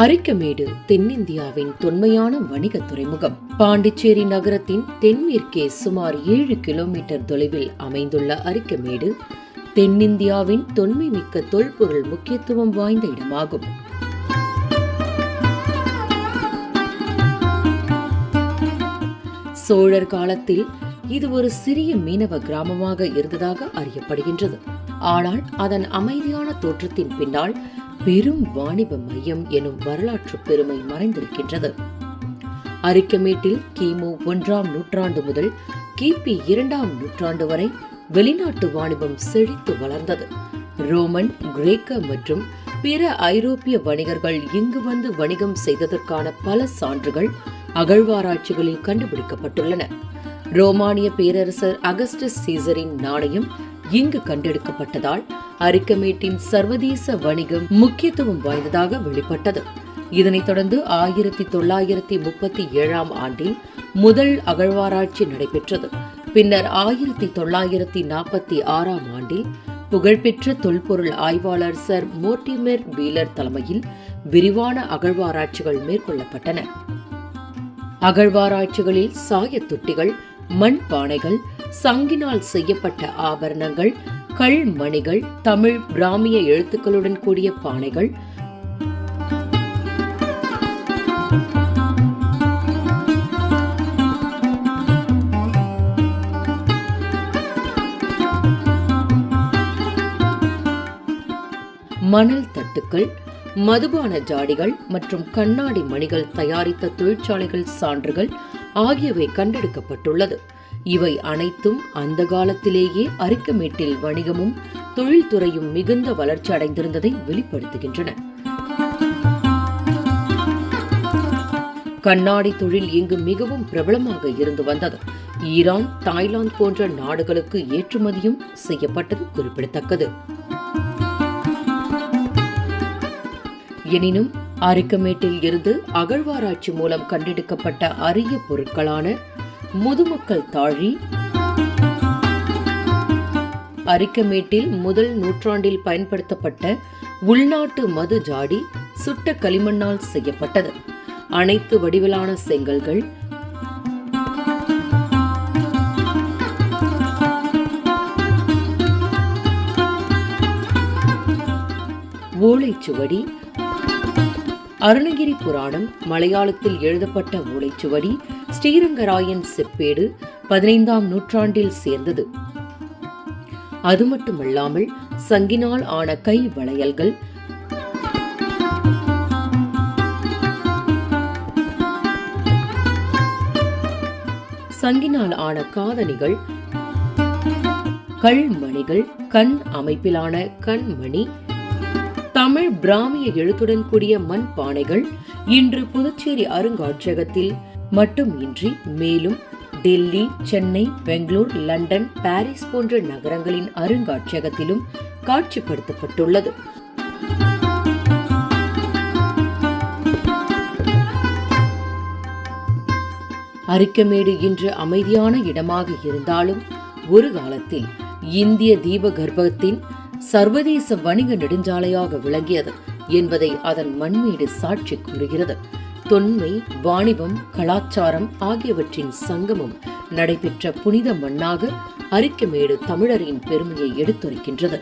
அரிக்கமேடு தென்னிந்தியாவின் தொன்மையான வணிக துறைமுகம். பாண்டிச்சேரி நகரத்தின் தென்மேற்கே சுமார் ஏழு கிலோமீட்டர் தொலைவில் அமைந்துள்ள அரிக்கமேடு தென்னிந்தியாவின் தொன்மை மிக்க தொல்பொருள் முக்கியத்துவம் வாய்ந்த இடமாகும். சோழர் காலத்தில் இது ஒரு சிறிய மீனவ கிராமமாக இருந்ததாக அறியப்படுகின்றது. ஆனால் அதன் அமைதியான தோற்றத்தின் பின்னால் பெரும் வாணிப மையம் எனும் வரலாற்று பெருமை மறைந்திருக்கின்றது. அரிக்கமேட்டில் கிமு ஒன்றாம் நூற்றாண்டு முதல் கிபி இரண்டாம் நூற்றாண்டு வரை வெளிநாட்டு வாணிபம் செழித்து வளர்ந்தது. ரோமன் கிரேக்க மற்றும் பிற ஐரோப்பிய வணிகர்கள் இங்கு வந்து வணிகம் செய்ததற்கான பல சான்றுகள் அகழ்வாராய்ச்சிகளில் கண்டுபிடிக்கப்பட்டுள்ளன. ரோமானிய பேரரசர் அகஸ்டஸ் சீசரின் நாணயம் இங்கு கண்டெடுக்கப்பட்டதால் அரிக்கமேட்டின் சர்வதேச வணிகம் முக்கியத்துவம் வாய்ந்ததாக வெளிப்பட்டது. இதனைத் தொடர்ந்து ஆயிரத்தி தொள்ளாயிரத்தி முப்பத்தி ஏழாம் ஆண்டில் முதல் அகழ்வாராய்ச்சி நடைபெற்றது. பின்னர் ஆயிரத்தி தொள்ளாயிரத்தி நாற்பத்தி ஆறாம் ஆண்டில் புகழ்பெற்ற தொல்பொருள் ஆய்வாளர் சர் மோர்டிமெர் வீலர் தலைமையில் விரிவான அகழ்வாராய்ச்சிகள் மேற்கொள்ளப்பட்டன. அகழ்வாராய்ச்சிகளில் சாயத்தொட்டிகள் மண் பானைகள் சங்கினால் செய்யப்பட்ட ஆபரணங்கள் கல் மணிகள் தமிழ் பிராமிய எழுத்துக்களுடன் கூடிய பானைகள். மணல் தட்டுக்கள் மதுபான ஜாடிகள் மற்றும் கண்ணாடி மணிகள் தயாரித்த தொழிற்சாலைகள் சான்றுகள் ஆகியவை கண்டெடுக்கப்பட்டுள்ளது. இவை அனைத்தும் அந்த காலத்திலேயே அரிக்கமேட்டில் வணிகமும் தொழில்துறையும் மிகுந்த வளர்ச்சி அடைந்திருந்ததை வெளிப்படுத்துகின்றன. கண்ணாடி தொழில் இங்கு மிகவும் பிரபலமாக இருந்து வந்தது. ஈரான் தாய்லாந்து போன்ற நாடுகளுக்கு ஏற்றுமதியும் செய்யப்பட்டது குறிப்பிடத்தக்கது. எனினும் அரிக்கமேட்டில் இருந்து அகழ்வாராய்ச்சி மூலம் கண்டெடுக்கப்பட்ட அரிய பொருட்களான முதுமக்கள் தாழி. அரிக்கமேட்டில் முதல் நூற்றாண்டில் பயன்படுத்தப்பட்ட உள்நாட்டு மது ஜாடி சுட்ட களிமண்ணால் செய்யப்பட்டது. அனைத்து வடிவிலான செங்கல்கள் ஓலைச்சுவடி அருணகிரி புராணம் மலையாளத்தில் எழுதப்பட்ட ஓலைச்சுவடி ஸ்ரீரங்கராயன் செப்பேடு பதினைந்தாம் நூற்றாண்டில் சேர்ந்தது. அது மட்டுமல்லாமல் சங்கினால் ஆன கை வளையல்கள் சங்கினால் ஆன காதணிகள் கல்மணிகள் கண் அமைப்பிலான கண்மணி தமிழ் பிராமிய எழுத்துடன் கூடிய மண் பானைகள் இன்று புதுச்சேரி அருங்காட்சியகத்தில் மட்டுமின்றி மேலும் டெல்லி சென்னை பெங்களூர் லண்டன் பாரிஸ் போன்ற நகரங்களின் அருங்காட்சியகத்திலும் காட்சிப்படுத்தப்பட்டுள்ளது. அரிக்கமேடு இன்று அமைதியான இடமாக இருந்தாலும் ஒரு காலத்தில் இந்திய தீபகற்பத்தின் சர்வதேச வணிக நெடுஞ்சாலையாக விளங்கியது என்பதை அதன் மண்மீடு சாட்சி கூறுகிறது. தொன்மை வாணிபம் கலாச்சாரம் ஆகியவற்றின் சங்கமம் நடைபெற்ற புனித மண்ணாக அரிக்கமேடு தமிழரின் பெருமையை எடுத்துரைக்கின்றது.